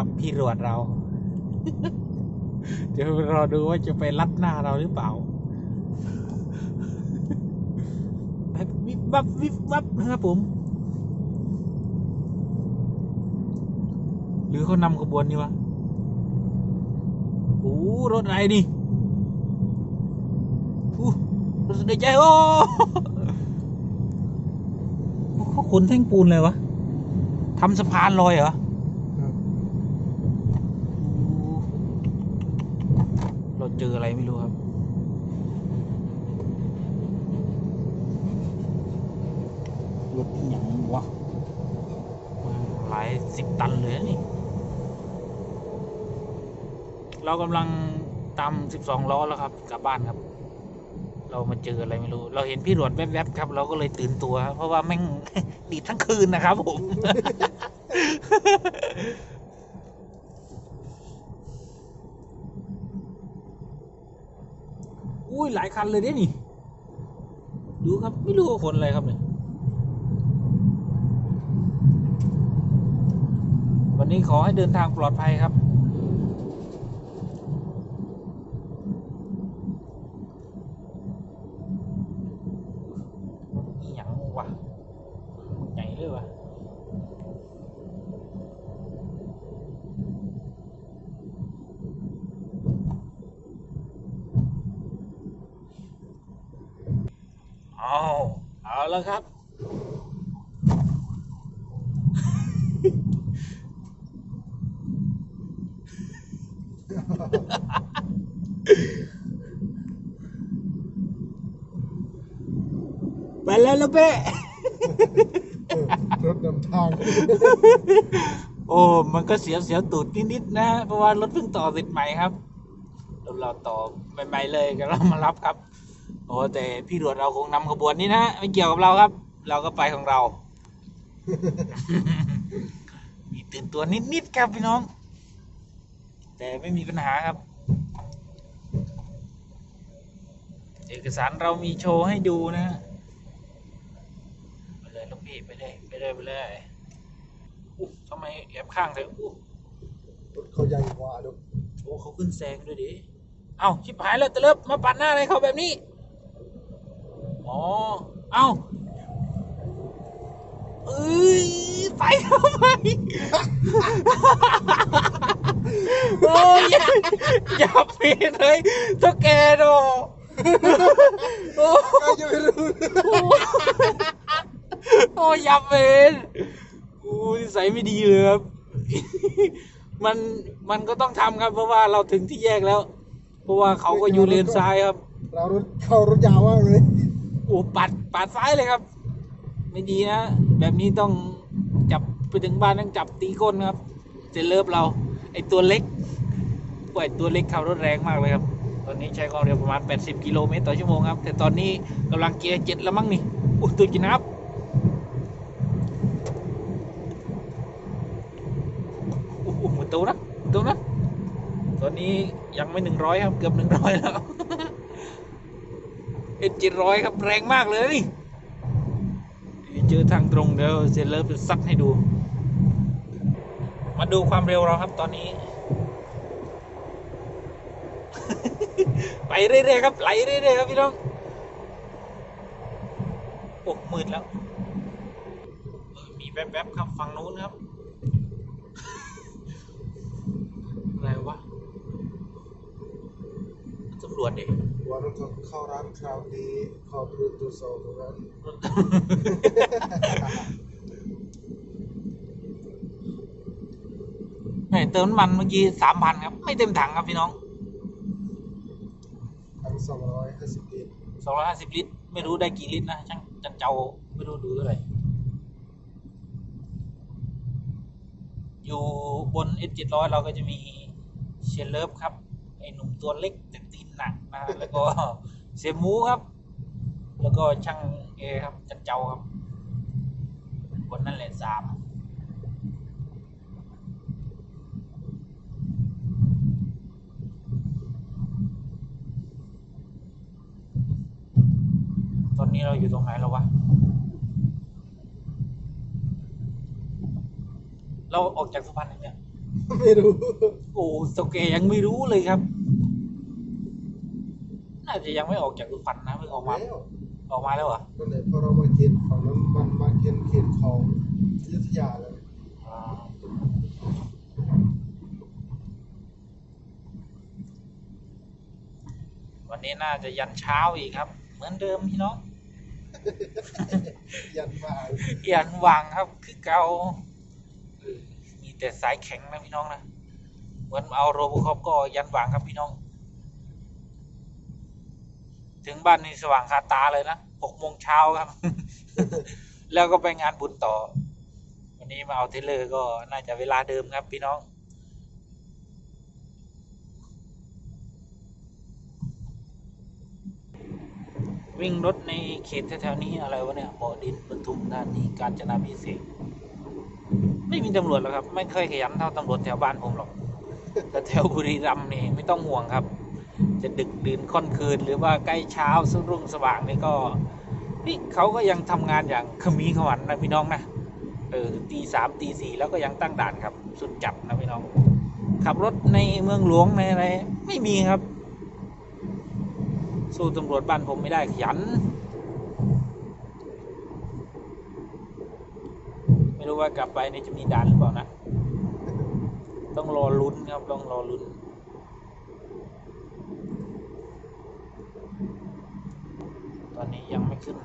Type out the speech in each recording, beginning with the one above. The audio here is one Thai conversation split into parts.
ครับ พี่รวดเรา เดี๋ยวรอดูว่าจะไปลัดหน้าเราหรือเปล่าวิบวับวิบวับนะครับผม หรือเขานำขบวนนี่วะโอ้รถอะไรนี่อู้รถสุดใจโอ้เขาขนแท่งปูนเลยวะทำสะพานลอยเหรอ เจออะไรไม่รู้ครับ รถอย่างวะหลายสิบตันเลยนะนี่ เรากำลังตามสิบสองล้อแล้วครับ กลับบ้านครับ เรามาเจออะไรไม่รู้ เราเห็นพี่รวดแวบๆครับ เราก็เลยตื่นตัว เพราะว่าแม่งดีทั้งคืนนะครับผม อุ้ยหลายคันเลยเนี่ยนี่ ดูครับไม่รู้ว่าคนอะไรครับเนี่ยวันนี้ขอให้เดินทางปลอดภัยครับ อีหยังวะใหญ่เลยวะ เอาเอาแล้วครับ ไปแล้วนะเป้ รถนำทาง โอ้ มันก็เสียวเสียวตูดนิดๆนะ เพราะว่ารถเพิ่งต่อเสร็จใหม่ครับรถเราต่อใหม่ๆเลยก็เรามารับครับ โอ้แต่พี่รวดเราคงนำขบวนนี้นะไม่เกี่ยวกับเราครับ เราก็ไปของเรา มีตื่นตัวนิดๆครับพี่น้อง แต่ไม่มีปัญหาครับ เอกสารเรามีโชว์ให้ดูนะฮะไปเลยลูกพี่ไปเลยไปเลยไปเลยอุ๊ยทำไมแอบข้างเลยอู้รถเขาใหญ่กว่าดูโอ้เขาขึ้นแซงด้วยดิ เอ้าชิบหายแล้วตะเลิบมาปัดหน้าอะไรเขาแบบนี้ อ๋อ เอ้าเอ้ยไปทำไมโอ้ยอย่าอย่าปีนเลยเท่าแกโดโอ้ใครจะไปรู้โอ้ยอย่าเป็นโอ้ยใส่ไม่ดีเลยครับ มันมันก็ต้องทำครับ เพราะว่าเราถึงที่แยกแล้ว เพราะว่าเขาก็อยู่เลนซ้ายครับ เรารถเข้ารถยาวมากเลย โอ้ปัดปัดซ้ายเลยครับ ไม่ดีนะ แบบนี้ต้องจับไปถึงบ้านต้องจับตีก้นครับเจเลิฟเรา ไอตัวเล็กปล่อยตัวเล็กขับรถแรงมากเลยครับ ตอนนี้ใช้ความเร็วประมาณ 80 กิโลเมตรต่อชั่วโมงครับ แต่ตอนนี้กำลังเกียร์เจ็ดแล้วมั้งนี่อุ้ยตัวกินนับโอ้หเหมือนตัวนะเหมือนตัวนะตอนนี้ยังไม่หนึ่งร้อยครับ เกือบหนึ่งร้อยแล้ว เอ็นเจ็ดร้อยครับแรงมากเลยนี่เจอทางตรงเดี๋ยวเซนเลิฟจะซัดให้ดู มาดูความเร็วเราครับตอนนี้ ไปเรื่อยๆครับไหลเรื่อยๆครับพี่น้องโอ้มืดแล้ว มีแวบๆครับฝั่งนู้นครับอะไรวะตำรวจเด็ก ว่ารถเข้าร้านคราวนี้ขอดูตัวสอบร้านแหม่เติมน้ำมันเมื่อกี้สามพันครับ ไม่เต็มถังครับพี่น้องพันสองร้อยห้าสิบลิตรสองร้อยห้าสิบลิตร ไม่รู้ได้กี่ลิตรนะช่างจันเจ้าไม่รู้ดูเท่าไหร่อยู่บน S 7 0 0 เราก็จะมีเชลเลฟครับ ไอ้หนุ่มตัวเล็กแต่ตีน หนักนะฮะแล้วก็เสียหมูครับ แล้วก็ช่างเอครับจันเจ้าครับคนนั่นแหละสามตอนนี้เราอยู่ตรงไหนแล้ววะ เราออกจากสุพรรณเนี่ย ไม่รู้ โอ้สเกยังไม่รู้เลยครับ น่าจะยังไม่ออกจากสุพรรณนะเพิ่งออกมาแล้วออกมาแล้วเหรอก็เลยพอเรามาเขียนฝั่งนั้นมันมาเขียนเขียนของอยุธยาแล้วอ่าวันนี้น่าจะยันเช้าอีกครับ เหมือนเดิมพี่น้องยันมาเลยยันวางครับคือเกาเออมีแต่สายแข็งนะพี่น้องนะเหมือนเอาโรบคอปก็ยันวางครับพี่น้อง ถึงบ้านนี่สว่างคาตาเลยนะหกโมงเช้าครับ แล้วก็ไปงานบุญต่อ วันนี้มาเอาเทรลเลอร์ก็น่าจะเวลาเดิมครับพี่น้องวิ่งรถในเขตแถวๆนี้อะไรวะเนี่ยบ่อดินปทุมธานีกาญจนาพิเศษกไม่มีตำรวจหรอกครับ ไม่เคยขยันเท่าตำรวจแถวบ้านผมหรอกแต่แถวบุรีรัมย์นี่ไม่ต้องห่วงครับ จะดึกดื่นค่อนคืน หรือว่าใกล้เช้าสรุ่งสว่างนี่ก็นี่เขาก็ยังทำงานอย่างขมีขวันนะพี่น้องนะเออตีสามตีสี่แล้วก็ยังตั้งด่านครับ สุดจัดนะพี่น้อง ขับรถในเมืองหลวงในอะไรไม่มีครับ สู้ตำรวจบ้านผมไม่ได้ขยัน ไม่รู้ว่ากลับไปนี่จะมีด่านหรือเปล่านะ ต้องรอลุ้นครับต้องรอลุ้น อนนี้ยังไม่ขึ้น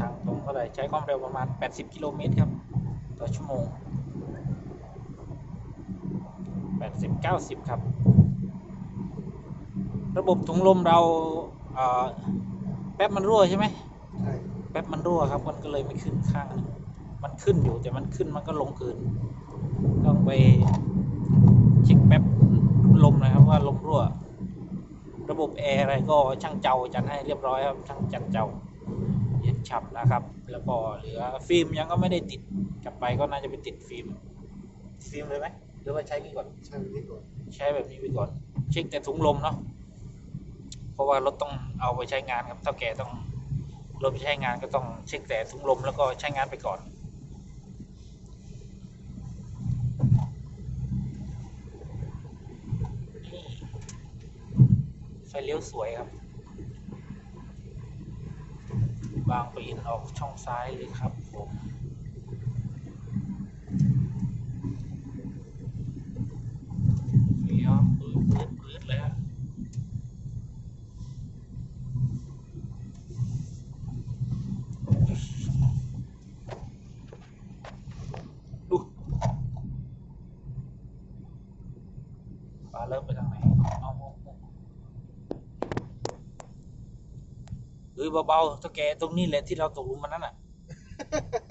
ทางตรงเท่าไหร่ใช้ความเร็วประมาณ 80 กิโลเมตรครับ ต่อชั่วโมง 80 90 ครับ ระบบถุงลมเราเอ่อแป๊บมันรั่วใช่ไหมใช่แป๊บมันรั่วครับมันก็เลยไม่ขึ้นข้างหนึงมันขึ้นอยู่แต่มันขึ้นมันก็ลงคืนต้องไปเช็คแป๊บลมนะครับว่าลมรั่ว ระบบแอร์อะไรก็ช่างเจ้าจัดให้เรียบร้อยครับช่างจัดเจ้าเย็นฉ่ำนะครับ แล้วก็เหลือฟิล์มยังก็ไม่ได้ติดกลับไปก็น่าจะไปติดฟิล์มฟิล์มเลยไหมหรือว่าใช้นี่ก่อนใช่นี่ก่อนใช้แบบนี้ไปก่อน เช็คแต่ถุงลมเนาะเพราะว่ารถต้องเอาไปใช้งานครับเท่าแก่ต้องรถไปใช้งานก็ต้องเช็คแต่ถุงลมแล้วก็ใช้งานไปก่อนนี่ ไฟเลี้ยวสวยครับบางปะอินออกช่องซ้ายเลยครับผมเลี้ยวปืดปืดปืดเลยฮะดูปลาเริ่มไปทางไหน เอาเอาเอา เฮ้ยเบาๆถ้าแกตรงนี้แหละที่เราตกหลุมมันนั่นอะ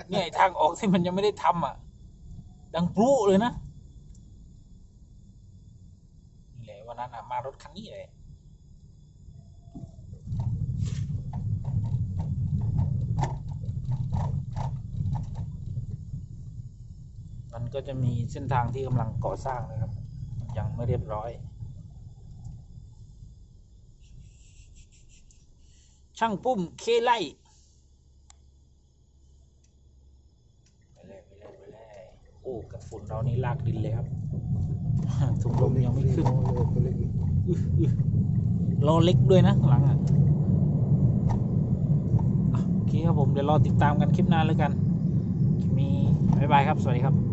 เนี่ยไอ้ทางออกที่มันยังไม่ได้ทำอะ ดังปลุเลยนะนี่แหละวันนั้นอะมารถคันนี้เลยมันก็จะมีเส้นทางที่กำลังก่อสร้างนะครับ ยังไม่เรียบร้อย ช่างปุ้มเคไล่ไปเลยไปเลยไปเลยโอ้กับฝุ่นเรานี่ลากดินเลยครับ ถุงลมยังไม่ขึ้นตัวเล็กนี่อื้ออื้อล้อเล็กด้วยนะข้างหลังอะอะโอเคครับผมเดี๋ยวรอติดตามกันคลิปหน้าแล้วกันคลิปนี้บ๊ายบายครับ สวัสดีครับ